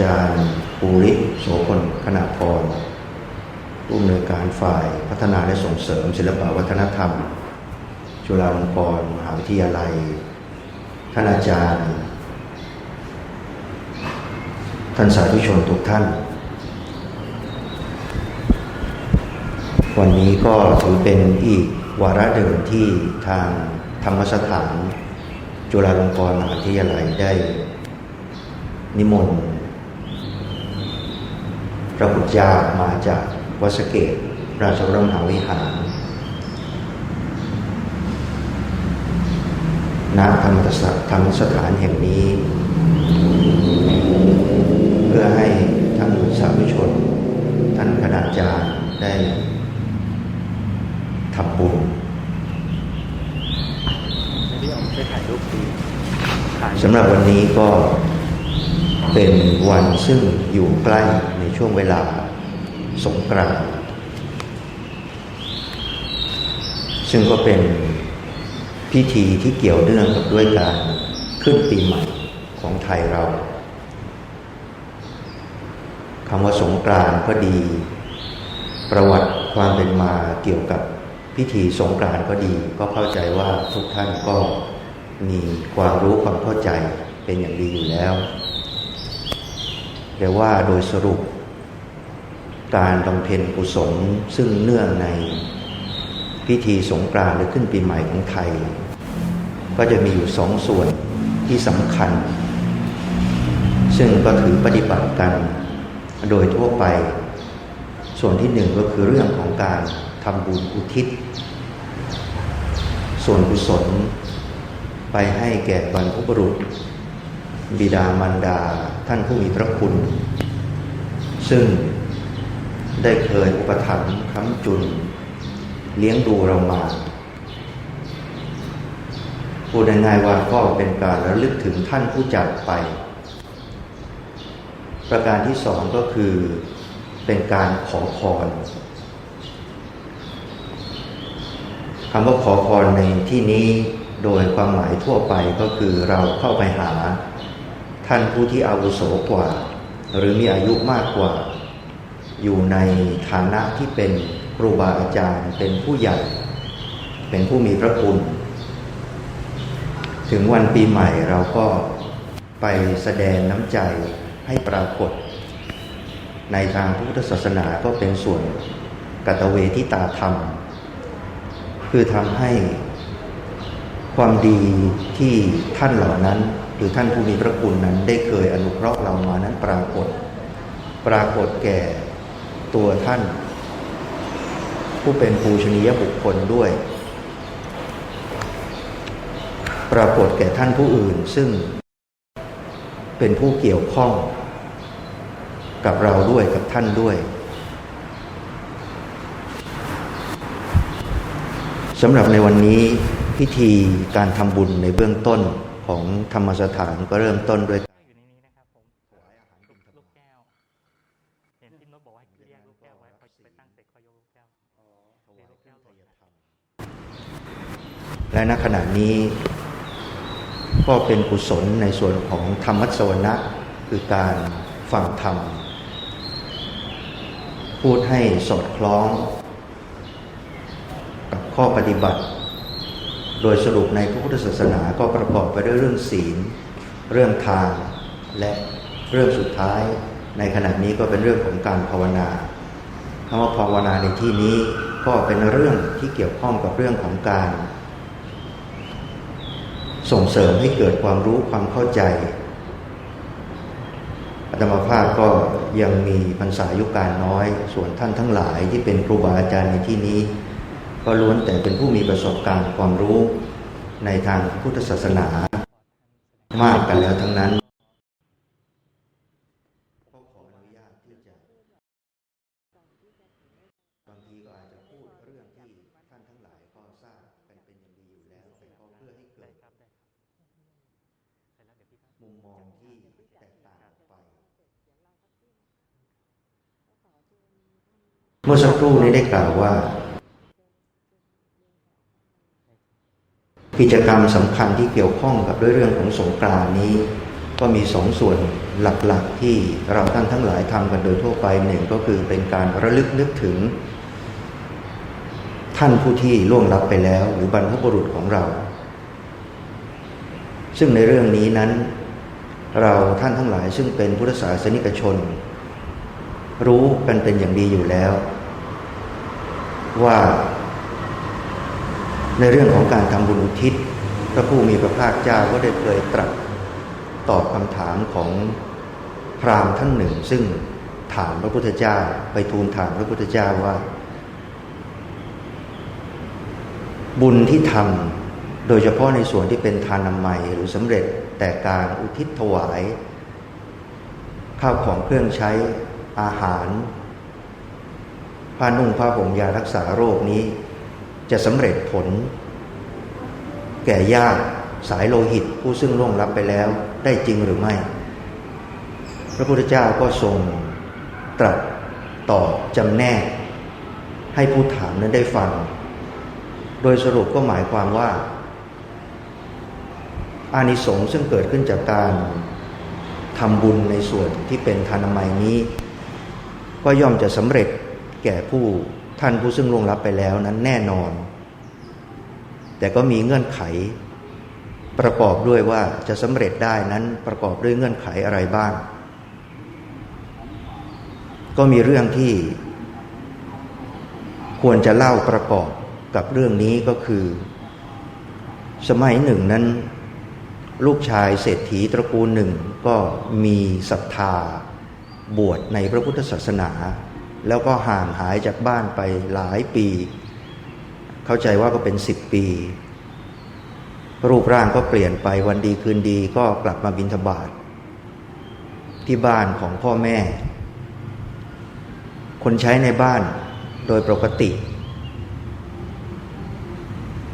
จารย์ปูริโสพลขณาพรผู้อำนวยการฝ่ายพัฒนาและส่งเสริม ศิลปวัฒนธรรม จุฬาลงกรณ์มหาวิทยาลัย ท่านอาจารย์ ท่านสาธุชนทุกท่าน วันนี้ก็ถือเป็นอีกวาระเดิมที่ทางธรรมสถาน จุฬาลงกรณ์มหาวิทยาลัยได้นิมนต์ พระพุทธเจ้ามาจากวัสเกตราชวรมหาวิหารณธรรมสถานธรรมสถานแห่งนี้ เพื่อให้ท่านสาธุชน ท่านคณาจารย์ได้ทำบุญสำหรับวันนี้ก็เป็นวันซึ่งอยู่ใกล้ ช่วงเวลาสงกรานต์ซึ่งก็เป็นพิธีที่เกี่ยวเนื่องกับด้วยการขึ้นปีใหม่ของไทยเราคำว่าสงกรานต์ก็ดี ประวัติความเป็นมาเกี่ยวกับพิธีสงกรานต์ก็ดี ก็เข้าใจว่าทุกท่านก็มีความรู้ความเข้าใจเป็นอย่างดีอยู่แล้วแต่ว่าโดยสรุป การบำเพ็ญกุศลซึ่งเนื่องในพิธีสงกรานต์หรือขึ้นปีใหม่ของไทย ก็จะมีอยู่สองส่วนที่สำคัญ ซึ่งก็ถือปฏิบัติกันโดยทั่วไป ส่วนที่หนึ่งก็คือเรื่องของการทำบุญอุทิศ ส่วนกุศลไปให้แก่บรรพบุรุษ บิดามารดาท่านผู้มีพระคุณ ซึ่ง ได้เคยอุปถัมภ์ค้ำจุน เลี้ยงดูเรามาพูดง่ายๆว่าก็เป็นการระลึกถึงท่านผู้จากไป ประการที่สองก็คือเป็นการขอพรคำว่าขอพรในที่นี้โดยความหมายทั่วไปก็คือเราเข้าไปหา ท่านผู้ที่อาวุโสกว่า หรือมีอายุมากกว่า อยู่ในฐานะที่เป็นครูบาอาจารย์ เป็นผู้ใหญ่ เป็นผู้มีพระคุณ ถึงวันปีใหม่เราก็ไปแสดงน้ำใจให้ปรากฏ ในทางพุทธศาสนาก็เป็นส่วนกัตเวทิตาธรรม คือทำให้ความดีที่ท่านเหล่านั้น หรือท่านผู้มีพระคุณนั้นได้เคยอนุเคราะห์เรามานั้นปรากฏ ปรากฏแก่ ตัวท่าน ผู้เป็นปูชนียบุคคลด้วย ปรากฏแก่ท่านผู้อื่นซึ่งเป็นผู้เกี่ยวข้อง กับเราด้วยกับท่านด้วยสำหรับในวันนี้พิธีการทำบุญในเบื้องต้นของธรรมสถานก็เริ่มต้นด้วย อยู่ในนี้นะครับผมลูกลูกแก้ว เห็นที่โน้ตบอกว่าให้เรียกลูกแก้วไว้พอไปตั้งเสร็จคอยยกลูกแก้วเรียกลูกแก้วหล่นนะ และณขณะนี้ ก็เป็นกุศลในส่วนของธรรมสวนะคือการฟังธรรม พูดให้สอดคล้อง กับข้อปฏิบัติ โดยสรุปในพระพุทธศาสนาก็ประกอบไปด้วยเรื่องศีล เรื่องทานและเรื่องสุดท้ายในขณะนี้ก็เป็นเรื่องของการภาวนาคำว่าภาวนาในที่นี้ก็เป็นเรื่องที่เกี่ยวข้องกับเรื่องของการ ส่งเสริมให้เกิดความรู้ความเข้าใจอาตมาภาพก็ยังมีพรรษายุการน้อย ส่วนท่านทั้งหลายที่เป็นครูบาอาจารย์ในที่นี้ ก็ล้วนแต่เป็นผู้มีประสบการณ์ความรู้ในทางพุทธศาสนามากกันแล้วทั้งนั้นก็ขออนุญาตที่จะบางทีก็อาจจะพูดเรื่องที่ท่านทั้งหลายก็ทราบกันเป็นอย่างดีอยู่แล้ว แต่ก็เพื่อให้เกิ ได้ ด ครับได้ครับเสร็จแล้วเดี๋ยวพี่ มุมมองที่แตกต่างออกไป เมื่อสักครู่นี้ได้กล่าวว่า กิจกรรมสำคัญที่เกี่ยวข้องกับด้วยเรื่องของสงกรานนี้ ก็มีสองส่วนหลักๆที่เราท่านทั้งหลายทำกันโดยทั่วไปหนึ่งก็คือเป็นการระลึกนึกถึง ท่านผู้ที่ล่วงลับไปแล้ว หรือบรรพบุรุษของเรา ซึ่งในเรื่องนี้นั้น เราท่านทั้งหลายซึ่งเป็นพุทธศาสนิกชนรู้กันเป็นอย่างดีอยู่แล้ว ว่า ในเรื่องของการทำบุญอุทิศ พระผู้มีพระภาคเจ้าก็ได้เคยตรัสตอบคำถามของพราหมณ์ท่านหนึ่ง ซึ่งถามพระพุทธเจ้าไปทูลถามพระพุทธเจ้าว่า บุญที่ทำโดยเฉพาะในส่วนที่เป็นทานนามัยหรือสำเร็จแต่การอุทิศถวาย ข้าวของเครื่องใช้อาหาร ผ้านุ่งผ้าห่มยารักษาโรคนี้ จะสำเร็จผล แก่ญาติสายโลหิตผู้ซึ่งล่วงลับไปแล้วได้จริงหรือไม่ พระพุทธเจ้าก็ทรงตรัสตอบจำแนก ให้ผู้ถามนั้นได้ฟัง โดยสรุปก็หมายความว่า อานิสงส์ซึ่งเกิดขึ้นจากการทำบุญในส่วนที่เป็นทานามัยนี้ ก็ย่อมจะสำเร็จ แก่ผู้ท่านผู้ซึ่งล่วงลับไปแล้วนั้นแน่นอน แต่ก็มีเงื่อนไข ประกอบด้วยว่าจะสำเร็จได้นั้นประกอบด้วยเงื่อนไขอะไรบ้าง ก็มีเรื่องที่ ควรจะเล่าประกอบกับเรื่องนี้ก็คือ สมัยหนึ่งนั้น ลูกชายเศรษฐีตระกูลหนึ่งก็มีศรัทธาบวชในพระพุทธศาสนา แล้วก็ห่างหายจากบ้านไปหลายปี เข้าใจว่าก็เป็นสิบปี รูปร่างก็เปลี่ยนไปวันดีคืนดีก็กลับมาบิณฑบาตทที่บ้านของพ่อแม่ คนใช้ในบ้านโดยปกติ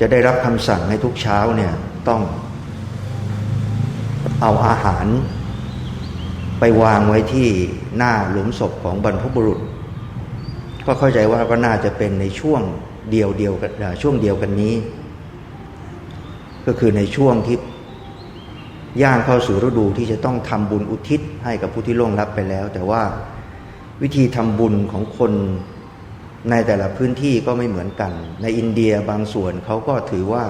จะได้รับคำสั่งให้ทุกเช้าเนี่ยต้องเอาอาหาร ไปวางไว้ที่หน้าหลุมศพของบรรพบุรุษ ก็เข้าใจว่าก็น่าจะเป็นในช่วงเดียวเดียวกันช่วงเดียวกันนี้ ก็คือในช่วงที่ย่างเข้าสู่ฤดูที่จะต้องทำบุญอุทิศให้กับผู้ที่ล่วงลับไปแล้ว แต่ว่าวิธีทำบุญของคนในแต่ละพื้นที่ก็ไม่เหมือนกัน ในอินเดียบางส่วนเขาก็ถือว่า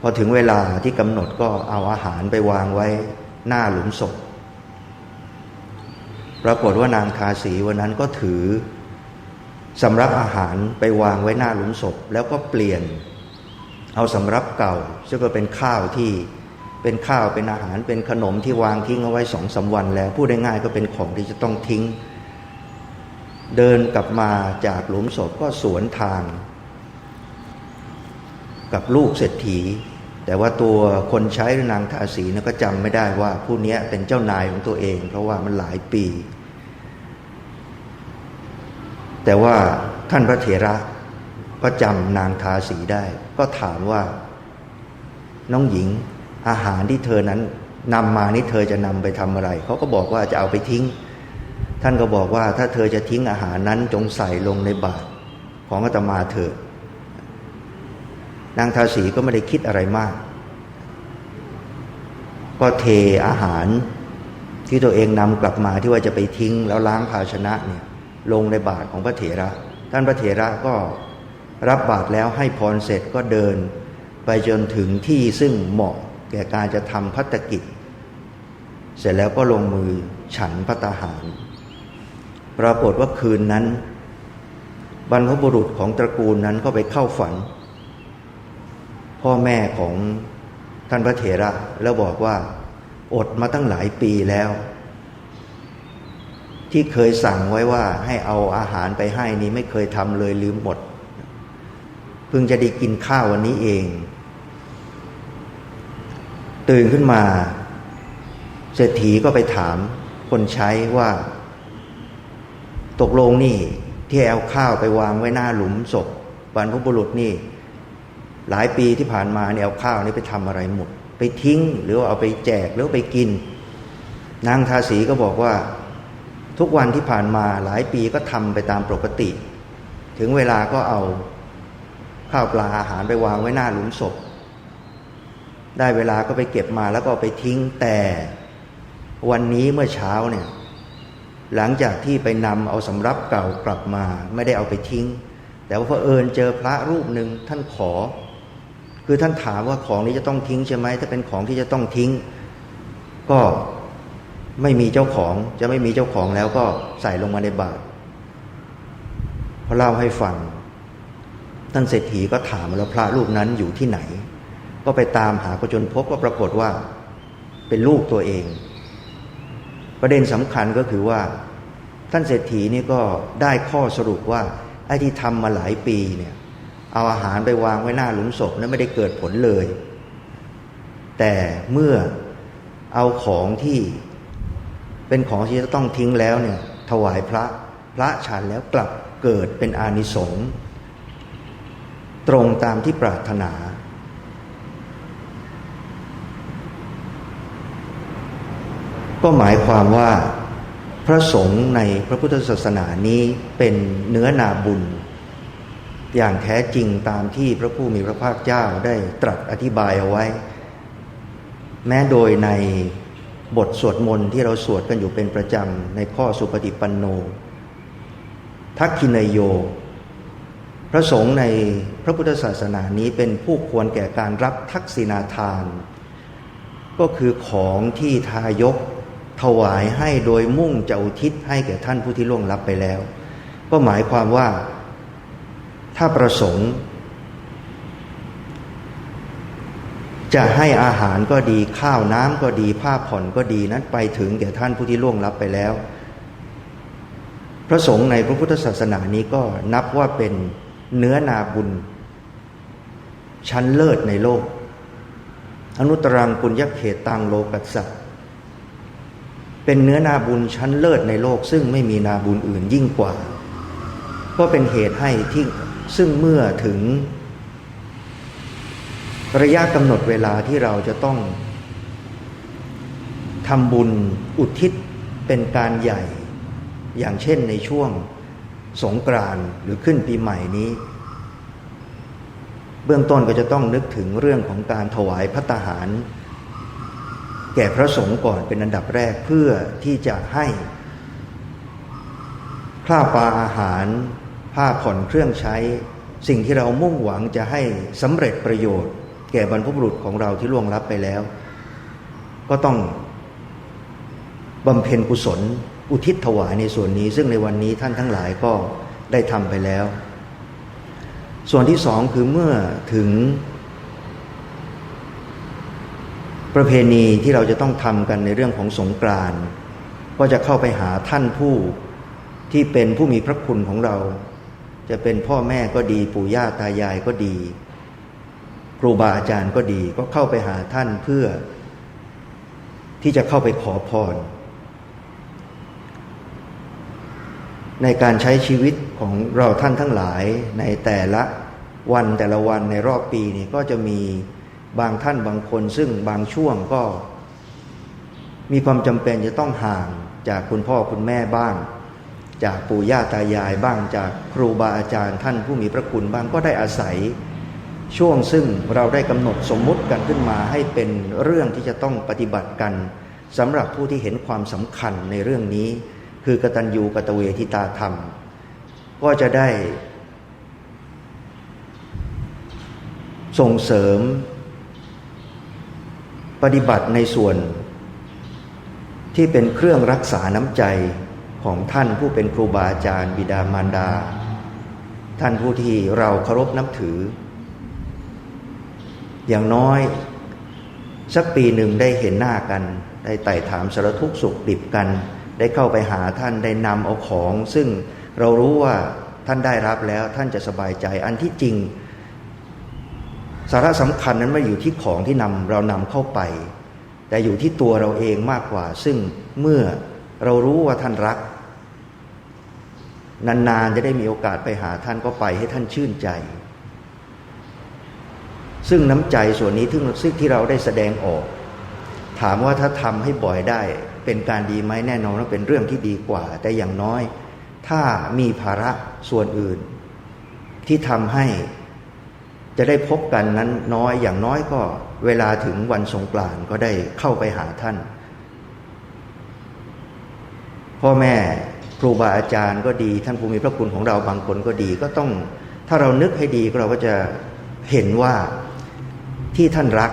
พอถึงเวลาที่กำหนดก็เอาอาหารไปวางไว้หน้าหลุมศพ ปรากฏว่านางคาสีวันนั้นก็ถือสำรับอาหารไปวางไว้หน้าหลุมศพ แล้วก็เปลี่ยน เอาสำรับเก่า ซึ่งก็เป็นข้าวที่เป็นข้าวเป็นอาหารเป็นขนมที่วางทิ้งเอาไว้สองสาวันแล้วพูดได้ง่ายก็เป็นของที่จะต้องทิ้ง เดินกลับมาจากหลุมศพก็สวนทาง กับลูกเศรษฐี แต่ว่าตัวคนใช้นางทาสีนะก็จำไม่ได้ว่าผู้นี้เป็นเจ้านายของตัวเอง เพราะว่ามันหลายปี แต่ว่าท่านพระเถระก็จำนางทาสีได้ ก็ถามว่า น้องหญิง อาหารที่เธอนั้นนำมานี่เธอจะนำไปทำอะไร เขาก็บอกว่าจะเอาไปทิ้ง ท่านก็บอกว่าถ้าเธอจะทิ้งอาหารนั้นจงใส่ลงในบาตรของอาตมาเถิดนางทาสีก็ไม่ได้คิดอะไรมาก ก็เทอาหารที่ตัวเองนำกลับมาที่ว่าจะไปทิ้งแล้วล้างภาชนะเนี่ย ลงในบาตรของพระเถระ ท่านพระเถระก็รับบาตรแล้วให้พรเสร็จก็เดิน ไปจนถึงที่ซึ่งเหมาะแก่การจะทำพัตกิจ เสร็จแล้วก็ลงมือฉันพัตหาร ปรากฏว่าคืนนั้น บรรพบุรุษของตระกูลนั้นก็ไปเข้าฝัน พ่อแม่ของท่านพระเถระแล้วบอกว่า อดมาตั้งหลายปีแล้ว ที่เคยสั่งไว้ว่าให้เอาอาหารไปให้นี้ไม่เคยทำเลยลืมหมด เพิ่งจะได้กินข้าววันนี้เอง ตื่นขึ้นมา เศรษฐีก็ไปถามคนใช้ว่า ตกลงนี่ที่เอาข้าวไปวางไว้หน้าหลุมศพบรรพบุรุษนี่ หลายปีที่ผ่านมาเนี่ยเอาข้าวนี้ไปทำอะไรหมด ไปทิ้งหรือเอาไปแจกหรือไปกิน นางทาสีก็บอกว่า ทุกวันที่ผ่านมาหลายปีก็ทำไปตามปกติ ถึงเวลาก็เอาข้าวปลาอาหารไปวางไว้หน้าหลุมศพ ได้เวลาก็ไปเก็บมาแล้วก็ไปทิ้งแต่วันนี้เมื่อเช้าเนี่ยหลังจากที่ไปนำเอาสำรับเก่ากลับมา ไม่ได้เอาไปทิ้ง แต่ว่าเอิญเจอพระรูปหนึ่งท่านขอ คือท่านถามว่าของนี้จะต้องทิ้งใช่ไหมถ้าเป็นของที่จะต้องทิ้ง ก็ ไม่มีเจ้าของจะไม่มีเจ้าของแล้วก็ใส่ลงมาในบาตรพอเล่าให้ฟังท่านเศรษฐีก็ถามแล้วพระรูปนั้นอยู่ที่ไหน ก็ไปตามหาก็จนพบก็ปรากฏว่า เป็นลูกตัวเอง ประเด็นสำคัญก็คือว่า ท่านเศรษฐีนี่ก็ได้ข้อสรุปว่าไอ้ที่ทำมาหลายปีเนี่ยเอาอาหารไปวางไว้หน้าหลุมศพนั้นไม่ได้เกิดผลเลย แต่เมื่อเอาของที่ เป็นของที่จะต้องทิ้งแล้วเนี่ยถวายพระพระฉันแล้วกลับเกิดเป็นอานิสงส์ตรงตามที่ปรารถนา ก็หมายความว่าพระสงฆ์ในพระพุทธศาสนานี้เป็นเนื้อนาบุญ อย่างแท้จริงตามที่พระผู้มีพระภาคเจ้าได้ตรัสอธิบายเอาไว้ แม้โดยใน บทสวดมนต์ที่เราสวดกันอยู่เป็นประจำในข้อสุปฏิปันโน ทักขินยโย พระสงฆ์ในพระพุทธศาสนานี้เป็นผู้ควรแก่การรับทักษิณาทาน ก็คือของที่ทายกถวายให้โดยมุ่งจะอุทิศให้แก่ท่านผู้ที่ล่วงลับไปแล้ว ก็หมายความว่าถ้าประสงค์ จะให้อาหารก็ดีข้าวน้ำก็ดีผ้าผ่อนก็ดีนั้นไปถึงแก่ท่านผู้ที่ล่วงลับไปแล้ว พระสงฆ์ในพระพุทธศาสนานี้ก็นับว่าเป็นเนื้อนาบุญ ชั้นเลิศในโลก อนุตรังปุญญเขตตังโลกัสสะเป็นเนื้อนาบุญชั้นเลิศในโลก ซึ่งไม่มีนาบุญอื่นยิ่งกว่า ก็เป็นเหตุให้ที่ซึ่งเมื่อถึง ระยะกำหนดเวลาที่เราจะต้องทำบุญอุทิศเป็นการใหญ่ อย่างเช่นในช่วงสงกรานต์หรือขึ้นปีใหม่นี้ เบื้องต้นก็จะต้องนึกถึงเรื่องของการถวายพัตตาหาร แก่พระสงฆ์ก่อนเป็นอันดับแรกเพื่อที่จะให้ข้าวปลาอาหาร ผ้าผ่อนเครื่องใช้ สิ่งที่เรามุ่งหวังจะให้สำเร็จประโยชน์ แก่บรรพบุรุษของเราที่ล่วงลับไปแล้ว ก็ต้องบำเพ็ญกุศล อุทิศถวายในส่วนนี้ ซึ่งในวันนี้ท่านทั้งหลายก็ได้ทำไปแล้ว ส่วนที่สองคือเมื่อถึง ประเพณีที่เราจะต้องทำกันในเรื่องของสงกรานต์ก็จะเข้าไปหาท่านผู้ที่เป็นผู้มีพระคุณของเรา จะเป็นพ่อแม่ก็ดีปู่ย่าตายายก็ดี ครูบาอาจารย์ก็ดีก็เข้าไปหาท่านเพื่อที่จะเข้าไปขอพร ในการใช้ชีวิตของเราท่านทั้งหลายในแต่ละวันแต่ละวันในรอบปีนี่ก็จะมีบางท่านบางคน ซึ่งบางช่วงก็ มีความจำเป็นจะต้องห่างจากคุณพ่อคุณแม่บ้าง จากปู่ย่าตายายบ้างจากครูบาอาจารย์ท่านผู้มีพระคุณบ้างก็ได้อาศัย ช่วงซึ่งเราได้กำหนดสมมุติกันขึ้นมาให้เป็นเรื่องที่จะต้องปฏิบัติกันสำหรับผู้ที่เห็นความสำคัญในเรื่องนี้ คือกตัญญูกตเวทิตาธรรม ก็จะได้ ส่งเสริม ปฏิบัติในส่วน ที่เป็นเครื่องรักษาน้ำใจของท่านผู้เป็นครูบาอาจารย์ บิดามารดา ท่านผู้ที่เราเคารพนับถือ อย่างน้อย สักปีหนึ่งได้เห็นหน้ากัน ได้ไต่ถามสารทุกข์สุขดิบกัน ได้เข้าไปหาท่านได้นำเอาของ ซึ่งเรารู้ว่าท่านได้รับแล้วท่านจะสบายใจอันที่จริง สาระสำคัญนั้นไม่อยู่ที่ของที่นำเรานำเข้าไป แต่อยู่ที่ตัวเราเองมากกว่า ซึ่งเมื่อเรารู้ว่าท่านรัก นานๆจะได้มีโอกาสไปหาท่านก็ไปให้ท่านชื่นใจ ซึ่งน้ำใจส่วนนี้ที่ซึ่งที่เราได้แสดงออก ถามว่าถ้าทำให้บ่อยได้ เป็นการดีไหมแน่นอนว่าเป็นเรื่องที่ดีกว่า แต่อย่างน้อย ถ้ามีภาระส่วนอื่น ที่ทำให้จะได้พบกันนั้นน้อยอย่างน้อยก็ เวลาถึงวันสงกรานต์ก็ได้เข้าไปหาท่าน พ่อแม่ครูบาอาจารย์ก็ดี ท่านผู้มีพระคุณของเราบางคนก็ดี ก็ต้องถ้าเรานึกให้ดีเราก็จะเห็นว่า ที่ท่านรัก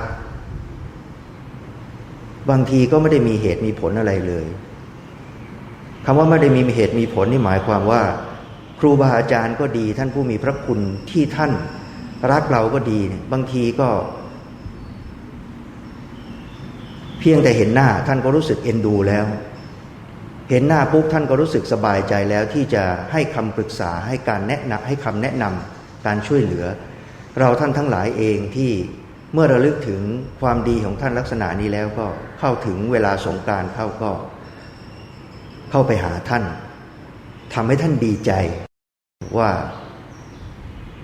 บางทีก็ไม่ได้มีเหตุมีผลอะไรเลยคำว่าไม่ได้มีเหตุมีผลนี่หมายความว่า ครูบาอาจารย์ก็ดี ท่านผู้มีพระคุณที่ท่านรักเราก็ดี บางทีก็ เพียงแต่เห็นหน้าท่านก็รู้สึกเอ็นดูแล้ว เห็นหน้าปุ๊บท่านก็รู้สึกสบายใจแล้วที่จะให้คำปรึกษาให้การแนะนำให้คำแนะนำการช่วยเหลือ เราท่านทั้งหลายเองที่ เมื่อระลึกถึงความดีของท่านลักษณะนี้แล้วก็เข้าถึงเวลาสงการเข้าก็ เข้าไปหาท่านทำให้ท่านดีใจ ว่า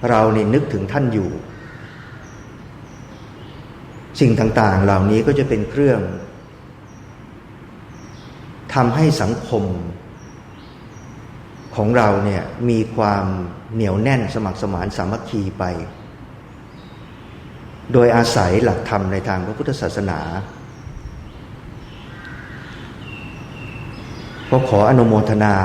เราเนี่นึกถึงท่านอยู่ สิ่งต่างๆเหล่านี้ก็จะเป็นเครื่องทำให้สังคมของเราเนี่ยมีความเหนียวแน่นสมัครสมานสามัคคีไป โดยอาศัยหลักธรรมในทางพระพุทธศาสนาก็ขออนุโมทนา